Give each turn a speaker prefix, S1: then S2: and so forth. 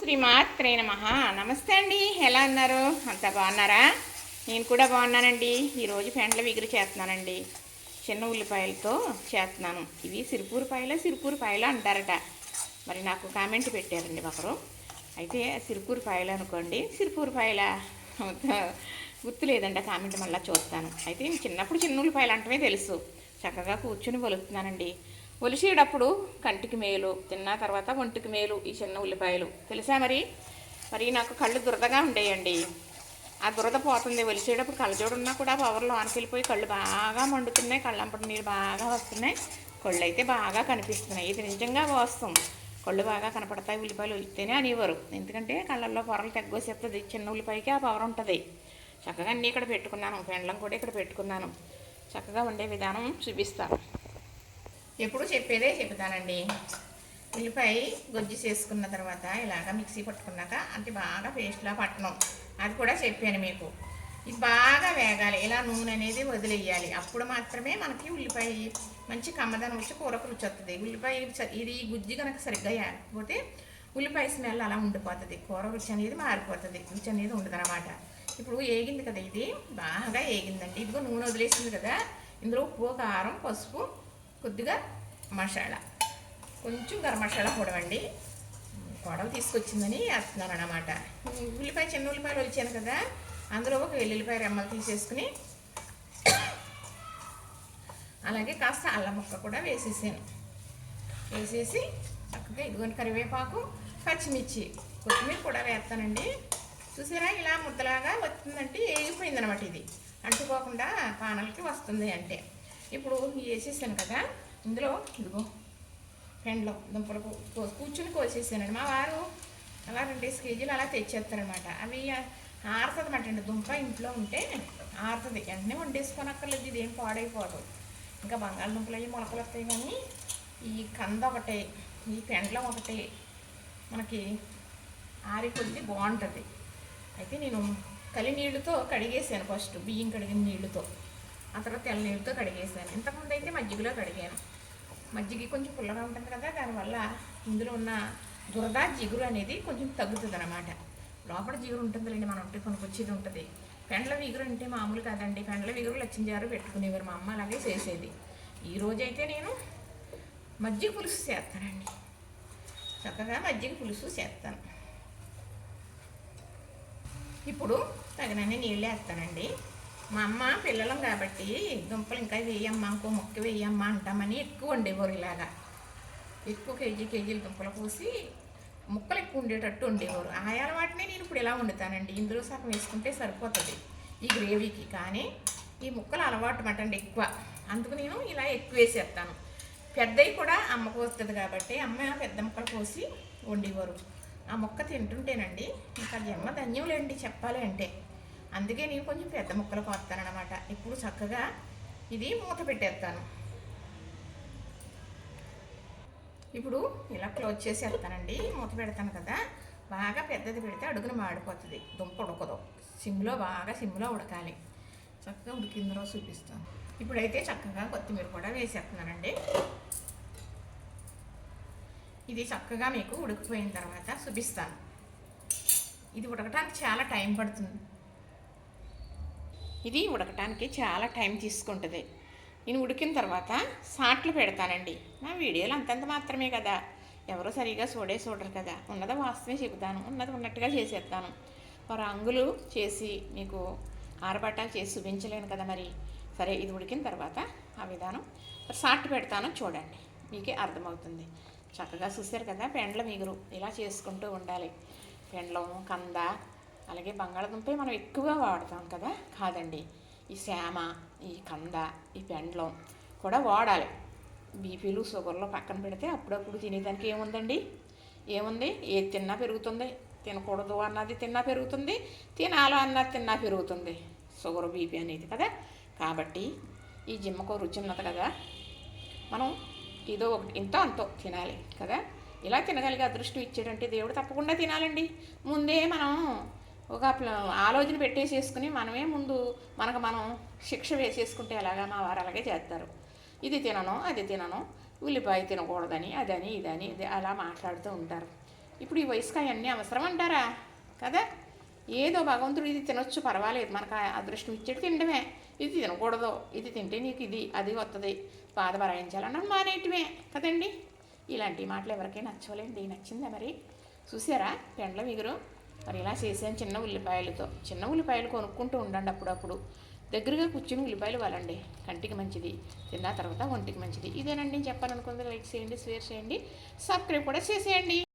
S1: శ్రీమాత్రే నమ. నమస్తే అండి. ఎలా ఉన్నారు? అంతా బాగున్నారా? నేను కూడా బాగున్నానండి. ఈరోజు పెండ్ల విగురు చేస్తున్నానండి. చిన్న ఉల్లిపాయలతో చేస్తున్నాను. ఇవి సిరిపూరు పాయల సిరిపూరు పాయలు అంటారట. మరి నాకు కామెంట్ పెట్టారండి ఒకరు. అయితే సిరిపూరు పాయలు అనుకోండి. సిరిపూరు పాయల గుర్తులేదండి ఆ కామెంట్ మళ్ళీ చూస్తాను. అయితే నేను చిన్నప్పుడు చిన్న ఉల్లిపాయలు అంటమే తెలుసు. చక్కగా కూర్చుని ఒలుస్తున్నానండి ఒలిచేటప్పుడు కంటికి మేలు తిన్న తర్వాత ఒంటికి మేలు ఈ చిన్న ఉల్లిపాయలు. తెలుసా మరి? మరి నాకు కళ్ళు దురదగా ఉండేయండి. ఆ దురద పోతుంది. ఒలిచేటప్పుడు కళ్ళజోడు ఉన్నా కూడా పవర్లో ఆనకెళ్ళిపోయి కళ్ళు బాగా మండుతున్నాయి. కళ్ళంపటి నీళ్ళు బాగా వస్తున్నాయి. కళ్ళు అయితే బాగా కనిపిస్తున్నాయి. ఇది నిజంగా వాస్తవం. కళ్ళు బాగా కనపడతాయి. ఉల్లిపాయలు ఒలిస్తేనే అనేవారు. ఎందుకంటే కళ్ళల్లో పొరలు తగ్గోసేస్తుంది చిన్న ఉల్లిపాయకి ఆ పవర్ ఉంటుంది. చక్కగా అన్నీ ఇక్కడ పెట్టుకున్నాను. పెండ్లం కూడా ఇక్కడ పెట్టుకున్నాను. చక్కగా ఉండే విధానం చూపిస్తాను. ఎప్పుడు చెప్పేదే చెబుతానండి. ఉల్లిపాయ గొజ్జు చేసుకున్న తర్వాత ఇలాగ మిక్సీ పట్టుకున్నాక అంటే బాగా పేస్ట్లా పట్టణం అది కూడా చెప్పాను మీకు. ఇది బాగా వేగాలి. ఇలా నూనె అనేది వదిలేయాలి. అప్పుడు మాత్రమే మనకి ఉల్లిపాయ మంచి కమ్మదనం వచ్చి కూరకు రుచి వస్తుంది ఉల్లిపాయ ఇది గుజ్జు కనుక సరిగ్గా వేయకపోతే ఉల్లిపాయ స్మెల్ అలా ఉండిపోతుంది. కూర రుచి అనేది మారిపోతుంది. రుచి అనేది ఉండదన్నమాట. ఇప్పుడు ఏగింది కదా ఇది. బాగా ఏగిందండి ఇదిగో నూనె వదిలేసింది కదా. ఇందులో ఉప్పు కారం పసుపు కొద్దిగా మసాలా. కొంచెం గరం మసాలా కూడవండి కోడలు తీసుకొచ్చిందని వేస్తున్నాను అనమాట ఉల్లిపాయ చిన్న ఉల్లిపాయలు వచ్చాను కదా. అందులో ఒక వెల్లుల్లిపాయ రెమ్మలు తీసేసుకుని అలాగే కాస్త అల్లం ముక్క కూడా వేసేసాను. వేసేసి చక్కగా ఇదిగోని కరివేపాకు పచ్చిమిర్చి కొత్తిమీర కూడా వేస్తానండి. చూసారా ఇలా ముద్దలాగా వస్తుందంటే ఏగిపోయింది అనమాట ఇది. అంటుకోకుండా పానలకి వస్తుంది అంటే. ఇప్పుడు వేసేసాను కదా ఇందులో ఇదిగో పెండ్లో దుంపలు కూర్చుని కోసేసానండి. మా వారు అలా రెండేసి కేజీలు అలా తెచ్చేస్తారనమాట అవి ఆరుతుంది అన్నమాట అండి. దుంప ఇంట్లో ఉంటే ఆరుతుంది. వెంటనే వండేసుకోనక్కర్లేదు ఇదేం పాడైపోదు. ఇంకా బంగాళదుంపలు అవి మొలకలు వస్తాయి కానీ ఈ కంద ఒకటే ఈ పెండ్లం ఒకటే మనకి ఆరి కొద్ది బాగుంటుంది. అయితే నేను కలి నీళ్ళతో కడిగేసాను ఫస్ట్ బియ్యం కడిగిన నీళ్ళతో. ఆ తర్వాత తెల్ల కడిగేసాను. ఇంతకుముందు అయితే మజ్జిగలో కడిగాను. మజ్జిగ కొంచెం పుల్లగా ఉంటుంది కదా దానివల్ల ఇందులో ఉన్న దురద జిగురు అనేది కొంచెం తగ్గుతుంది అనమాట లోపల జిగురు ఉంటుందిలేండి మనం ఉంటే కొనుక్కొచ్చేది ఉంటుంది. పెండ్ల విగురు అంటే మామూలు కాదండి. పెండ్ల విగురు లచ్చింజారు పెట్టుకునేవారు మా అమ్మ అలాగే చేసేది. ఈ రోజైతే నేను మజ్జిగ పులుసు చేస్తానండి. చక్కగా మజ్జిగ పులుసు చేస్తాను. ఇప్పుడు తగినన్ని నీళ్ళు వేస్తానండి. మా అమ్మ పిల్లలం కాబట్టి దుంపలు ఇంకా వేయమ్మా ఇంకో మొక్క వేయమ్మా అంటామని ఎక్కువ వండేవారు ఇలాగా. ఎక్కువ కేజీ కేజీలు దుంపలు పోసి ముక్కలు ఎక్కువ ఉండేటట్టు ఉండేవారు ఆ అలవాటునే నేను ఇప్పుడు ఇలా వండుతానండి. ఇందులో సగం వేసుకుంటే సరిపోతుంది ఈ గ్రేవీకి. కానీ ఈ ముక్కలు అలవాటు మటండి ఎక్కువ. అందుకు నేను ఇలా ఎక్కువ వేసేస్తాను. పెద్దవి కూడా అమ్మకు వస్తుంది కాబట్టి అమ్మ పెద్ద ముక్కలు పోసి వండేవారు. ఆ మొక్క తింటుంటేనండి ఇంకా జన్మ ధన్యులేండి చెప్పాలి అంటే అందుకే నేను కొంచెం పెద్ద ముక్కలు కోస్తానమాట ఇప్పుడు చక్కగా ఇది మూత పెట్టేస్తాను. ఇప్పుడు ఇలా క్లోజ్ చేసేస్తానండి మూత పెడతాను కదా. బాగా పెద్దది పెడితే అడుగున మాడిపోతుంది. దుంప ఉడకదు. సిమ్లో బాగా సిమ్లో ఉడకాలి. చక్కగా ఉడికిందో చూపిస్తాను. ఇప్పుడైతే చక్కగా కొత్తిమీర కూడా వేసేస్తున్నానండి. ఇది చక్కగా మీకు ఉడికిపోయిన తర్వాత చూపిస్తాను. ఇది ఉడకటానికి చాలా టైం పడుతుంది. ఇది ఉడకటానికి చాలా టైం తీసుకుంటుంది. నేను ఉడికిన తర్వాత సాట్లు పెడతానండి. నా వీడియోలు అంతంత మాత్రమే కదా. ఎవరో సరిగా చూడే చూడరు కదా. ఉన్నది వాస్తవే చెబుతాను. ఉన్నది ఉన్నట్టుగా చేసేస్తాను. రంగులు చేసి మీకు ఆరబట్టాలు చేసి చూపించలేను కదా మరి. సరే ఇది ఉడికిన తర్వాత ఆ విధానం. సాట్ పెడతాను చూడండి. మీకే అర్థమవుతుంది. చక్కగా చూశారు కదా పెండ్ల మిగురు. ఇలా చేసుకుంటూ ఉండాలి. పెండ్లం కంద అలాగే బంగాళదుంపే మనం ఎక్కువగా వాడతాం కదా? కాదండి. ఈ శామ ఈ కంద ఈ పెండ్లం కూడా వాడాలి. బీపీలు షుగర్లు పక్కన పెడితే అప్పుడప్పుడు తినేదానికి ఏముందండి? ఏముంది? ఏది తిన్నా పెరుగుతుంది. తినకూడదు అన్నది తిన్నా పెరుగుతుంది. తినాలో అన్నది తిన్నా పెరుగుతుంది. షుగర్ బీపీ అనేది కదా? కాబట్టి ఈ జిమ్మకు రుచి ఉన్నది కదా? మనం ఏదో ఒకటి ఎంతో అంతో తినాలి కదా? ఇలా తినగలిగే అదృష్టం ఇచ్చాడంటే దేవుడు తప్పకుండా తినాలండి. ముందే మనం ఒక ఆలోచన పెట్టేసేసుకుని మనమే ముందు మనకు మనం శిక్ష వేసేసుకుంటే ఎలాగా మా వారు అలాగే చేస్తారు. ఇది తినను అది తినను ఉల్లిపాయ తినకూడదని అదని ఇదని ఇది అలా మాట్లాడుతూ ఉంటారు. ఇప్పుడు ఈ వయసుకి అవన్నీ అవసరం అంటారా? కదా? ఏదో భగవంతుడు ఇది తినొచ్చు పర్వాలేదు. మనకు అదృష్టం ఇచ్చేది తినడమే. ఇది తినకూడదు ఇది తింటే నీకు ఇది అది వస్తుంది బాధ భరాయించాలన్నా మానేయటమే కదండి? ఇలాంటి మాటలు ఎవరికైనా నచ్చవలేండి. నచ్చిందా మరి? చూసారా? పెండ్ల మిగురు మరి ఇలా చేసాను చిన్న ఉల్లిపాయలతో. చిన్న ఉల్లిపాయలు కొనుక్కుంటూ ఉండండి అప్పుడప్పుడు. దగ్గరగా కూర్చుని ఉల్లిపాయలు వాలండి కంటికి మంచిది. తిన్న తర్వాత ఒంటికి మంచిది. ఇదేనండి. నేను చెప్పాలనుకుంది లైక్ చేయండి షేర్ చేయండి. సబ్స్క్రైబ్ కూడా చేసేయండి.